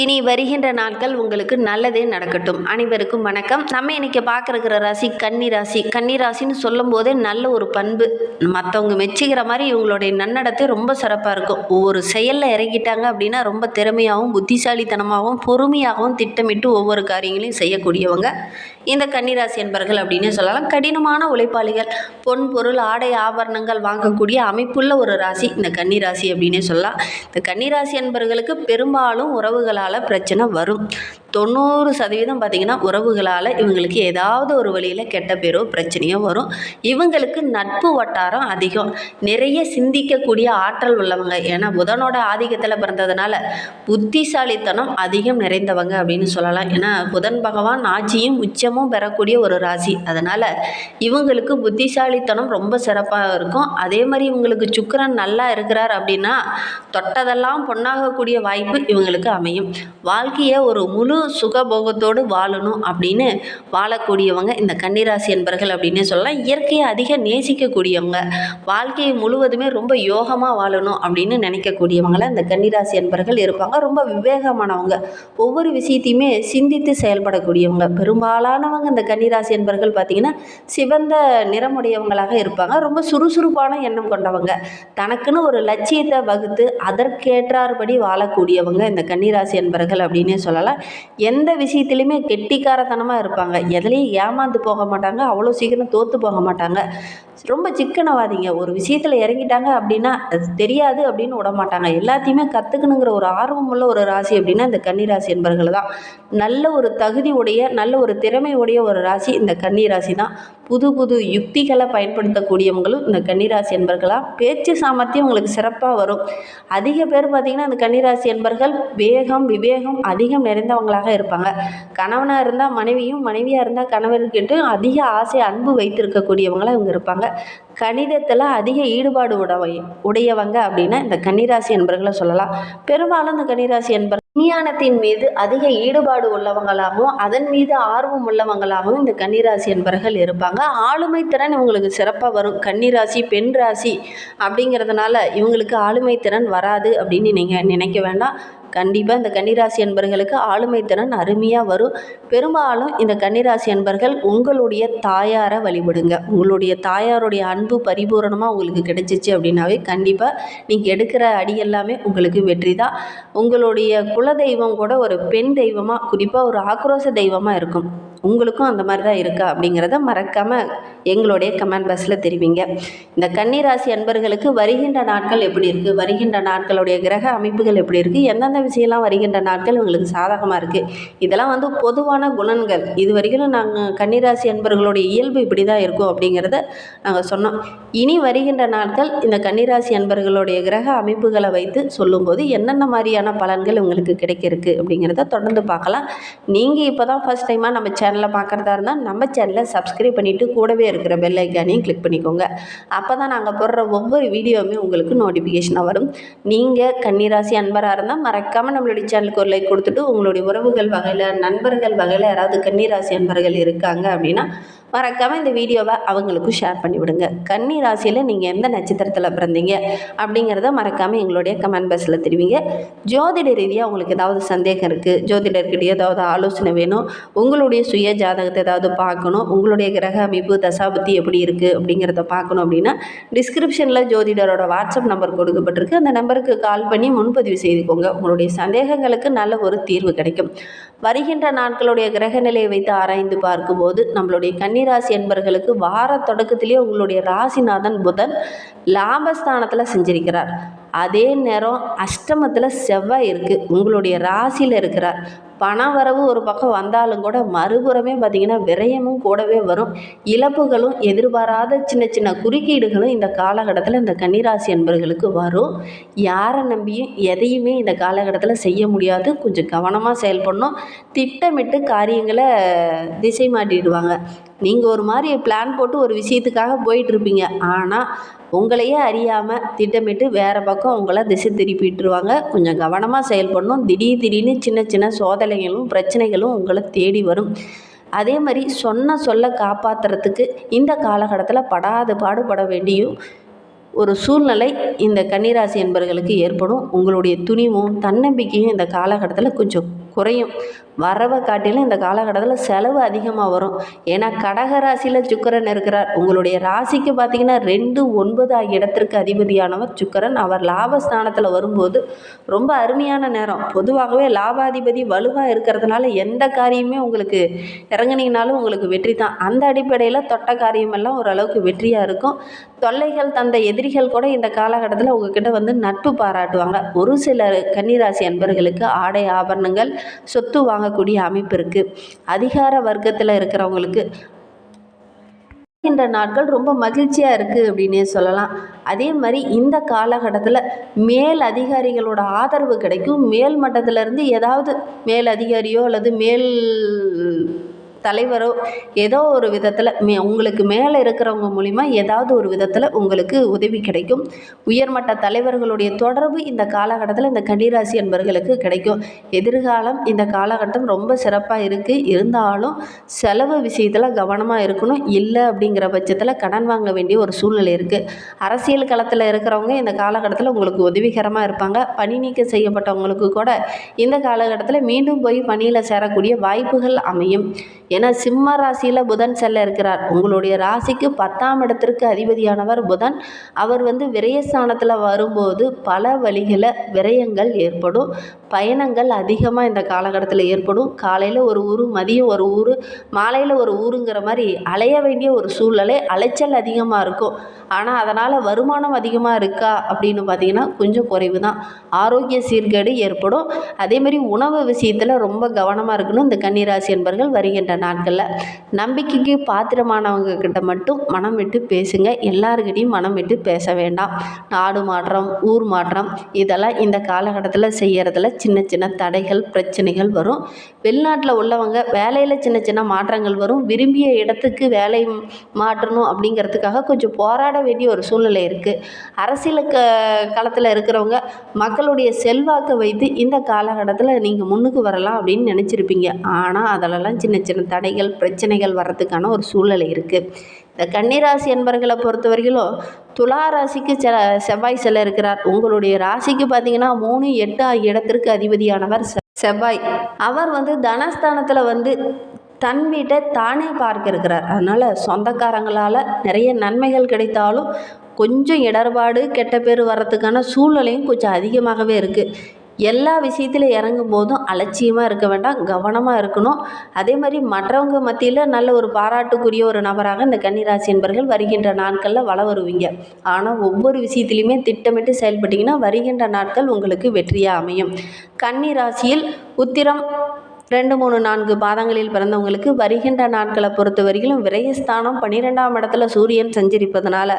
இனி வருகின்ற நாட்கள் உங்களுக்கு நல்லதே நடக்கட்டும். அனைவருக்கும் வணக்கம். நம்ம இன்னைக்கு பார்க்குற ராசி கன்னி ராசி. கன்னி ராசின்னு சொல்லும் போதே நல்ல ஒரு பண்பு. மற்றவங்க மெச்சுகிற மாதிரி இவங்களுடைய நன்னடத்தை ரொம்ப சிறப்பாக இருக்கும். ஒவ்வொரு செயலில் இறங்கிட்டாங்க அப்படின்னா ரொம்ப திறமையாகவும் புத்திசாலித்தனமாகவும் பொறுமையாகவும் திட்டமிட்டு ஒவ்வொரு காரியங்களையும் செய்யக்கூடியவங்க இந்த கன்னிராசி என்பர்கள் அப்படின்னு சொல்லலாம். கடினமான உழைப்பாளிகள் பொன் பொருள் ஆடை ஆபரணங்கள் வாங்கக்கூடிய அமைப்புள்ள ஒரு ராசி இந்த கன்னிராசி அப்படின்னே சொல்லலாம். இந்த கன்னிராசி என்பர்களுக்கு பெரும்பாலும் உறவுகளால் பிரச்சனை வரும். தொண்ணூறு சதவீதம் பார்த்திங்கன்னா உறவுகளால் இவங்களுக்கு ஏதாவது ஒரு வழியில் கெட்ட பேரோ பிரச்சனையோ வரும். இவங்களுக்கு நட்பு வட்டாரம் அதிகம். நிறைய சிந்திக்கக்கூடிய ஆற்றல் உள்ளவங்க. ஏன்னா புதனோட ஆதிக்கத்தில் பிறந்ததுனால புத்திசாலித்தனம் அதிகம் நிறைந்தவங்க அப்படின்னு சொல்லலாம். ஏன்னா புதன் பகவான் ஆட்சியும் உச்சமும் பெறக்கூடிய ஒரு ராசி. அதனால் இவங்களுக்கு புத்திசாலித்தனம் ரொம்ப சிறப்பாக இருக்கும். அதே மாதிரி இவங்களுக்கு சுக்கரன் நல்லா இருக்கிறார் அப்படின்னா தொட்டதெல்லாம் பொண்ணாகக்கூடிய வாய்ப்பு இவங்களுக்கு அமையும். வாழ்க்கையை ஒரு முழு சுகபோகத்தோடு வாழணும் அப்படின்னு வாழக்கூடியவங்க இந்த கன்னிராசி என்பர்கள் அப்படின்னே சொல்லலாம். இயற்கையை அதிக நேசிக்கக்கூடியவங்க. வாழ்க்கையை முழுவதுமே ரொம்ப யோகமாக வாழணும் அப்படின்னு நினைக்கக்கூடியவங்கள இந்த கன்னிராசி என்பர்கள் இருப்பாங்க. ரொம்ப விவேகமானவங்க. ஒவ்வொரு விஷயத்தையுமே சிந்தித்து செயல்படக்கூடியவங்க. பெரும்பாலானவங்க இந்த கன்னிராசி என்பர்கள் பார்த்திங்கன்னா சிவந்த நிறமுடையவங்களாக இருப்பாங்க. ரொம்ப சுறுசுறுப்பான எண்ணம் கொண்டவங்க. தனக்குன்னு ஒரு லட்சியத்தை வகுத்து அதற்கேற்றார்படி வாழக்கூடியவங்க இந்த கன்னிராசி என்பர்கள் அப்படின்னே சொல்லலாம். எந்த விஷயத்துலையுமே கெட்டிக்காரத்தனமாக இருப்பாங்க. எதுலேயும் ஏமாந்து போக மாட்டாங்க. அவ்வளோ சீக்கிரம் தோற்று போக மாட்டாங்க. ரொம்ப சிக்கனவாதிங்க. ஒரு விஷயத்தில் இறங்கிட்டாங்க அப்படின்னா அது தெரியாது அப்படின்னு விட மாட்டாங்க. எல்லாத்தையுமே கற்றுக்கணுங்கிற ஒரு ஆர்வம் உள்ள ஒரு ராசி அப்படின்னா இந்த கன்னிராசி என்பர்கள் தான். நல்ல ஒரு தகுதி உடைய நல்ல ஒரு திறமை உடைய ஒரு ராசி இந்த கன்னி ராசி தான். புது புது யுக்திகளை பயன்படுத்தக்கூடியவங்களும் இந்த கன்னிராசி என்பர்களாக பேச்சு சாமர்த்தியம் உங்களுக்கு சிறப்பாக வரும். அதிக பேர் பார்த்திங்கன்னா இந்த கன்னிராசி என்பர்கள் வேகம் விவேகம் அதிகம் நிறைந்தவங்களாக இருப்பாங்க. கணவனாக இருந்தால் மனைவியும் மனைவியாக இருந்தால் கணவர்கிட்ட அதிக ஆசை அன்பு வைத்திருக்கக்கூடியவங்களாக இவங்க இருப்பாங்க. கணிதத்தில் அதிக ஈடுபாடு உடவை உடையவங்க அப்படின்னா இந்த கன்னிராசி என்பர்களை சொல்லலாம். பெரும்பாலும் இந்த கன்னிராசி என்பர் விஞ்ஞானத்தின் மீது அதிக ஈடுபாடு உள்ளவங்களாகவும் அதன் மீது ஆர்வம் உள்ளவங்களாகவும் இந்த கன்னிராசி என்பர்கள் இருப்பாங்க. ஆளுமை திறன் இவங்களுக்கு சிறப்பாக வரும். கன்னிராசி பெண் ராசி அப்படிங்கிறதுனால இவங்களுக்கு ஆளுமை திறன் வராது அப்படின்னு நீங்கள் நினைக்க வேண்டாம். கண்டிப்பாக இந்த கன்னிராசி என்பர்களுக்கு ஆளுமை திறன் அருமையாக வரும். பெரும்பாலும் இந்த கன்னிராசி என்பர்கள் உங்களுடைய தாயாரை வழிபடுங்க. உங்களுடைய தாயாருடைய அன்பு பரிபூரணமாக உங்களுக்கு கிடைச்சிச்சு அப்படின்னாவே கண்டிப்பாக நீங்கள் எடுக்கிற அடி எல்லாமே உங்களுக்கு வெற்றி தான். உங்களுடைய குலதெய்வம் கூட ஒரு பெண் தெய்வமாக குறிப்பாக ஒரு ஆக்ரோஷ தெய்வமாக இருக்கும். உங்களுக்கும் அந்த மாதிரி தான் இருக்கா அப்படிங்கிறத மறக்காமல் எங்களுடைய கமெண்ட் பாக்ஸில் தெரிவிங்க. இந்த கன்னிராசி அன்பர்களுக்கு வருகின்ற நாட்கள் எப்படி இருக்குது வருகின்ற நாட்களுடைய கிரக அமைப்புகள் எப்படி இருக்குது எந்தெந்த விஷயம்லாம் வருகின்ற நாட்கள் உங்களுக்கு சாதகமாக இருக்குது இதெல்லாம் வந்து பொதுவான குணங்கள். இது வரைக்கும் நாங்கள் கன்னிராசி அன்பர்களுடைய இயல்பு இப்படி தான் இருக்கும் அப்படிங்கிறத நாங்கள் சொன்னோம். இனி வருகின்ற நாட்கள் இந்த கன்னிராசி அன்பர்களுடைய கிரக அமைப்புகளை வைத்து சொல்லும்போது என்னென்ன மாதிரியான பலன்கள் உங்களுக்கு கிடைக்கிருக்கு அப்படிங்கிறத தொடர்ந்து பார்க்கலாம். நீங்கள் இப்போ தான் ஃபஸ்ட் டைமாக நம்ம சேனலை பார்க்குறதா இருந்தால் நம்ம சேனலை சப்ஸ்கிரைப் பண்ணிவிட்டு கூடவே இருக்கிற பெல் ஐக்கானையும் கிளிக் பண்ணிக்கோங்க. அப்போ தான் நாங்கள் போடுற ஒவ்வொரு வீடியோவுமே உங்களுக்கு நோட்டிஃபிகேஷனாக வரும். நீங்கள் கன்னிராசி அன்பராக இருந்தால் மறக்காமல் நம்மளுடைய சேனலுக்கு ஒரு லைக் கொடுத்துட்டு உங்களுடைய உறவுகள் வகையில் நண்பர்கள் வகையில் யாராவது கன்னிராசி அன்பர்கள் இருக்காங்க அப்படின்னா மறக்காமல் இந்த வீடியோவை அவங்களுக்கும் ஷேர் பண்ணிவிடுங்க. கன்னி ராசியில் நீங்கள் எந்த நட்சத்திரத்தில் பிறந்தீங்க அப்படிங்கிறத மறக்காமல் எங்களுடைய கமெண்ட் பாக்ஸில் தெரிவிங்க. ஜோதிட ரீதியாக உங்களுக்கு ஏதாவது சந்தேகம் இருக்குது ஜோதிடர்கிட்ட ஏதாவது ஆலோசனை வேணும் உங்களுடைய சுய ஜாதகத்தை ஏதாவது பார்க்கணும் உங்களுடைய கிரக அமைப்பு தசாபத்தி எப்படி இருக்குது அப்படிங்கிறத பார்க்கணும் அப்படின்னா டிஸ்கிரிப்ஷனில் ஜோதிடரோட வாட்ஸ்அப் நம்பர் கொடுக்கப்பட்டிருக்கு. அந்த நம்பருக்கு கால் பண்ணி முன்பதிவு செய்துக்கோங்க. உங்களுடைய சந்தேகங்களுக்கு நல்ல ஒரு தீர்வு கிடைக்கும். வருகின்ற நாட்களுடைய கிரக நிலையை வைத்து ஆராய்ந்து பார்க்கும்போது நம்மளுடைய கன்னிராசி என்பர்களுக்கு வார தொடக்கத்திலேயே உங்களுடைய ராசிநாதன் புதன் லாபஸ்தானத்தில் செஞ்சிருக்கிறார். அதே நேரம் அஷ்டமத்தில் செவ்வாய் இருக்குது உங்களுடைய ராசியில் இருக்கிறார். பண வரவு ஒரு பக்கம் வந்தாலும் கூட மறுபுறமே பார்த்திங்கன்னா விரயமும் கூடவே வரும். இழப்புகளும் எதிர்பாராத சின்ன சின்ன குறுக்கீடுகளும் இந்த காலகட்டத்தில் இந்த கன்னிராசி என்பர்களுக்கு வரும். யாரை நம்பியும் எதையுமே இந்த காலகட்டத்தில் செய்ய முடியாது. கொஞ்சம் கவனமாக செயல்படணும். திட்டமிட்டு காரியங்களை திசை மாட்டிடுவாங்க. நீங்கள் ஒரு மாதிரி பிளான் போட்டு ஒரு விஷயத்துக்காக போயிட்டுருப்பீங்க ஆனால் உங்களையே அறியாமல் திட்டமிட்டு வேறு பக்கம் உங்களை திசை திருப்பிட்டுருவாங்க. கொஞ்சம் கவனமாக செயல்படணும். திடீர் திடீர்னு சின்ன சின்ன சோதனைகளும் பிரச்சனைகளும் உங்களை தேடி வரும். அதே மாதிரி சொன்ன சொல்ல காப்பாற்றுறதுக்கு இந்த காலகட்டத்தில் படாது பாடுபட வேண்டியும் ஒரு சூழ்நிலை இந்த கன்னிராசி என்பவர்களுக்கு ஏற்படும். உங்களுடைய துணிவும் தன்னம்பிக்கையும் இந்த காலகட்டத்தில் கொஞ்சம் குறையும். வரவை காட்டிலும் இந்த காலகட்டத்தில் செலவு அதிகமாக வரும். ஏன்னா கடக ராசியில் சுக்கரன் இருக்கிறார். உங்களுடைய ராசிக்கு பார்த்தீங்கன்னா ரெண்டு ஒன்பது ஆகிய இடத்திற்கு அதிபதியானவர் சுக்கரன். அவர் லாபஸ்தானத்தில் வரும்போது ரொம்ப அருமையான நேரம். பொதுவாகவே லாபாதிபதி வலுவாக இருக்கிறதுனால எந்த காரியமே உங்களுக்கு இறங்கினீங்கனாலும் உங்களுக்கு வெற்றி தான். அந்த அடிப்படையில் தொட்ட காரியமெல்லாம் ஓரளவுக்கு வெற்றியாக இருக்கும். தொல்லைகள் தந்த எதிரிகள் கூட இந்த காலகட்டத்தில் உங்ககிட்ட வந்து நட்பு பாராட்டுவாங்க. ஒரு சில கன்னிராசி அன்பர்களுக்கு ஆடை ஆபரணங்கள் சொத்து வாங்க வாங்கக்கூடிய அமைப்பு இருக்குது அதிகார வர்க்கத்தில் இருக்கிறவங்களுக்கு நாட்கள் ரொம்ப மகிழ்ச்சியாக இருக்குது அப்படின்னே சொல்லலாம். அதே மாதிரி இந்த காலகட்டத்தில் மேல் அதிகாரிகளோட ஆதரவு கிடைக்கும். மேல் மட்டத்திலேருந்து ஏதாவது மேல் அதிகாரியோ அல்லது மேல் தலைவரோ ஏதோ ஒரு விதத்தில் மே உங்களுக்கு மேலே இருக்கிறவங்க மூலிமா ஏதாவது ஒரு விதத்தில் உங்களுக்கு உதவி கிடைக்கும். உயர்மட்ட தலைவர்களுடைய தொடர்பு இந்த காலகட்டத்தில் இந்த கன்னிராசி என்பவர்களுக்கு கிடைக்கும். எதிர்காலம் இந்த காலகட்டம் ரொம்ப சிறப்பாக இருக்குது இருந்தாலும் செலவு விஷயத்தில் கவனமாக இருக்கணும். இல்லை அப்படிங்கிற பட்சத்தில் கடன் வாங்க வேண்டிய ஒரு சூழ்நிலை இருக்குது அரசியல் களத்தில் இருக்கிறவங்க இந்த காலகட்டத்தில் உங்களுக்கு உதவிகரமாக இருப்பாங்க. பணி நீக்கம் செய்யப்பட்டவங்களுக்கு கூட இந்த காலகட்டத்தில் மீண்டும் போய் பணியில் சேரக்கூடிய வாய்ப்புகள் அமையும். ஏன்னா சிம்ம ராசியில் புதன் செல்ல இருக்கிறார். உங்களுடைய ராசிக்கு பத்தாம் இடத்திற்கு அதிபதியானவர் புதன். அவர் வந்து விரயஸ்தானத்தில் வரும்போது பல வழிகளில் விரயங்கள் ஏற்படும். பயணங்கள் அதிகமாக இந்த காலகட்டத்தில் ஏற்படும். காலையில் ஒரு ஊர் மதியம் ஒரு ஊர் மாலையில் ஒரு ஊருங்கிற மாதிரி அலைய வேண்டிய ஒரு சூழ்நிலை அலைச்சல் அதிகமாக இருக்கும். ஆனால் அதனால் வருமானம் அதிகமாக இருக்கா அப்படின்னு பார்த்தீங்கன்னா கொஞ்சம் குறைவு தான் ஆரோக்கிய சீர்கேடு ஏற்படும். அதேமாதிரி உணவு விஷயத்தில் ரொம்ப கவனமாக இருக்கணும். இந்த கன்னிராசி என்பர்கள் வருகின்றனர். நாட்களில். நம்பிக்கைக்கு பாத்திரமானவங்க கிட்ட மட்டும் மனம் விட்டு பேசுங்க. எல்லாருக்கிட்டையும் மனம் விட்டு பேச வேண்டாம். நாடு மாற்றம் ஊர் மாற்றம் இதெல்லாம் இந்த காலகட்டத்தில் செய்கிறதுல சின்ன சின்ன தடைகள் பிரச்சனைகள் வரும். வெளிநாட்டில் உள்ளவங்க வேலையில் சின்ன சின்ன மாற்றங்கள் வரும். விரும்பிய இடத்துக்கு வேலை மாற்றணும் அப்படிங்கிறதுக்காக கொஞ்சம் போராட வேண்டிய ஒரு சூழ்நிலை இருக்குது அரசியல் க களத்தில் இருக்கிறவங்க மக்களுடைய செல்வாக்கை வைத்து இந்த காலகட்டத்தில் நீங்கள் முன்னுக்கு வரலாம் அப்படின்னு நினச்சிருப்பீங்க. ஆனால் அதிலெல்லாம் சின்ன சின்ன தடைகள் பிரச்சனைகள் வர்றதுக்கான ஒரு சூழ்நிலை இருக்குது இந்த கன்னிராசி என்பர்களை பொறுத்த வரைக்கும் துலா ராசிக்கு செ செவ்வாய் செல்ல இருக்கிறார். உங்களுடைய ராசிக்கு பார்த்தீங்கன்னா மூணு எட்டு ஆகிய இடத்திற்கு அதிபதியானவர் செவ்வாய். அவர் வந்து தனஸ்தானத்தில் வந்து தன் வீட்டை தானே பார்க்க இருக்கிறார். அதனால் சொந்தக்காரங்களால் நிறைய நன்மைகள் கிடைத்தாலும் கொஞ்சம் இடர்பாடு கெட்ட பேர் வர்றதுக்கான சூழ்நிலையும் கொஞ்சம் அதிகமாகவே இருக்குது எல்லா விஷயத்தில் இறங்கும் போதும் அலட்சியமாக இருக்க வேண்டாம் கவனமாக இருக்கணும். அதே மாதிரி மற்றவங்க மத்தியில் நல்ல ஒரு பாராட்டுக்குரிய ஒரு நபராக இந்த கன்னிராசி என்பர்கள் வருகின்ற நாட்களில் வள வருவீங்க. ஆனால் ஒவ்வொரு விஷயத்துலையுமே திட்டமிட்டு செயல்பட்டிங்கன்னா வருகின்ற நாட்கள் உங்களுக்கு வெற்றியாக அமையும். கன்னி ராசியில் உத்திரம் ரெண்டு மூணு நான்கு பாதங்களில் பிறந்தவங்களுக்கு வருகின்ற நாட்களை பொறுத்த வரையிலும் விரயஸ்தானம் பன்னிரெண்டாம் இடத்துல சூரியன் சஞ்சரிப்பதனால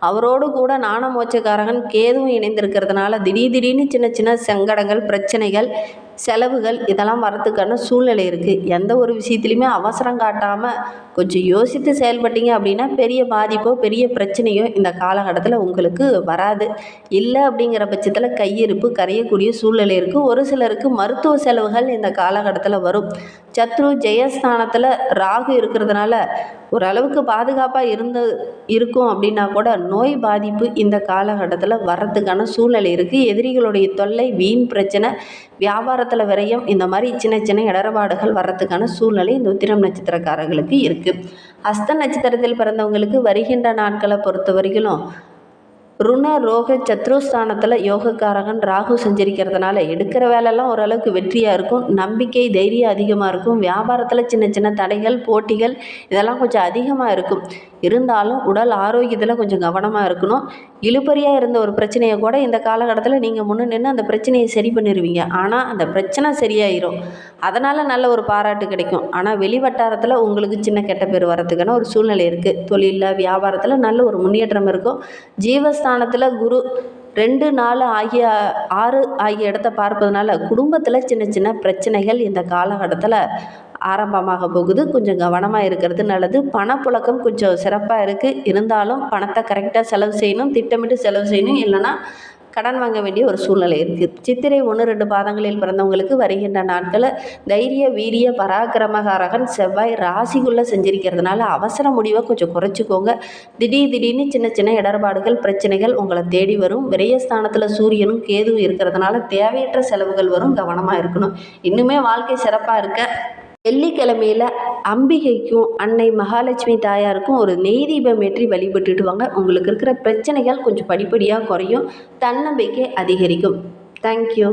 அவரோடு கூட நாணமோச்சக்காரகன் கேதுவும் இணைந்திருக்கிறதுனால திடீர் திடீர்னு சின்ன சின்ன சங்கடங்கள் பிரச்சனைகள் செலவுகள் இதெல்லாம் வரத்துக்கான சூழ்நிலை இருக்குது எந்த ஒரு விஷயத்துலையுமே அவசரம் காட்டாமல் கொஞ்சம் யோசித்து செயல்பட்டீங்க அப்படின்னா பெரிய பாதிப்போ பெரிய பிரச்சனையோ இந்த காலகட்டத்தில் உங்களுக்கு வராது. இல்லை அப்படிங்கிற பட்சத்தில் கையிருப்பு கரையக்கூடிய சூழ்நிலை இருக்குது ஒரு சிலருக்கு மருத்துவ செலவுகள் இந்த காலகட்டத்தில் வரும். சத்ரு ஜெயஸ்தானத்தில் ராகு இருக்கிறதுனால ஓரளவுக்கு பாதுகாப்பாக இருந்து இருக்கும் அப்படின்னா கூட நோய் பாதிப்பு இந்த காலகட்டத்தில் வர்றதுக்கான சூழ்நிலை இருக்குது எதிரிகளுடைய தொல்லை வீண் பிரச்சனை வியாபாரத்தில் விரையும் இந்த மாதிரி சின்ன சின்ன இடர்பாடுகள் வர்றதுக்கான சூழ்நிலை இந்த உத்திரம் நட்சத்திரக்காரர்களுக்கு இருக்குது அஸ்த நட்சத்திரத்தில் பிறந்தவங்களுக்கு வருகின்ற நாட்களை பொறுத்த வரைக்கும் ருண ரோக சத்ருஸ்தானத்தில் யோகக்காரகன் ராகு செஞ்சிருக்கிறதுனால எடுக்கிற வேலைலாம் ஓரளவுக்கு வெற்றியாக இருக்கும். நம்பிக்கை தைரியம் அதிகமாக இருக்கும். வியாபாரத்தில் சின்ன சின்ன தடைகள் போட்டிகள் இதெல்லாம் கொஞ்சம் அதிகமாக இருக்கும். இருந்தாலும் உடல் ஆரோக்கியத்தில் கொஞ்சம் கவனமாக இருக்கணும். இழுபறியாக இருந்த ஒரு பிரச்சனையை கூட இந்த காலகட்டத்தில் நீங்கள் முன்ன நின்று அந்த பிரச்சனையை சரி பண்ணிடுவீங்க ஆனால் அந்த பிரச்சனை சரியாயிரும். அதனால் நல்ல ஒரு பாராட்டு கிடைக்கும். ஆனால் வெளி வட்டாரத்தில் உங்களுக்கு சின்ன கெட்ட பேர் வரதுக்கான ஒரு சூழ்நிலை இருக்குது தொழிலில் வியாபாரத்தில் நல்ல ஒரு முன்னேற்றம் இருக்கும். ஸ்தானத்தில் குரு ரெண்டு நாலு ஆகிய ஆறு ஆகிய இடத்த பார்ப்பதுனால குடும்பத்தில் சின்ன சின்ன பிரச்சனைகள் இந்த காலகட்டத்தில் ஆரம்பமாக போகுது. கொஞ்சம் கவனமாக இருக்கிறது நல்லது. பணப்புழக்கம் கொஞ்சம் சிறப்பாக இருக்குது இருந்தாலும் பணத்தை கரெக்டாக செலவு செய்யணும் திட்டமிட்டு செலவு செய்யணும். இல்லைன்னா கடன் வாங்க வேண்டிய ஒரு சூழ்நிலை இருக்குது சித்திரை ஒன்று ரெண்டு பாதங்களில் பிறந்தவங்களுக்கு வருகின்ற நாட்களில் தைரிய வீரிய பராக்கிரமகாரகன் செவ்வாய் ராசிக்குள்ளே செஞ்சிருக்கிறதுனால அவசர முடிவை கொஞ்சம் குறைச்சிக்கோங்க. திடீர் திடீர்னு சின்ன சின்ன இடர்பாடுகள் பிரச்சனைகள் உங்களை தேடி வரும். விரயஸ்தானத்தில் சூரியனும் கேதுவும் இருக்கிறதுனால தேவையற்ற செலவுகள் வரும். கவனமாக இருக்கணும். இன்னுமே வாழ்க்கை சிறப்பாக இருக்க. வெள்ளிக்கிழமையில் அம்பிகைக்கும் அன்னை மகாலட்சுமி தாயாருக்கும் ஒரு நெய் தீபம் ஏற்றி வழிபட்டுட்டு வாங்க உங்களுக்கு இருக்கிற பிரச்சனைகள் கொஞ்சம் படிப்படியாக குறையும். தன்னம்பிக்கை அதிகரிக்கும். தேங்க்யூ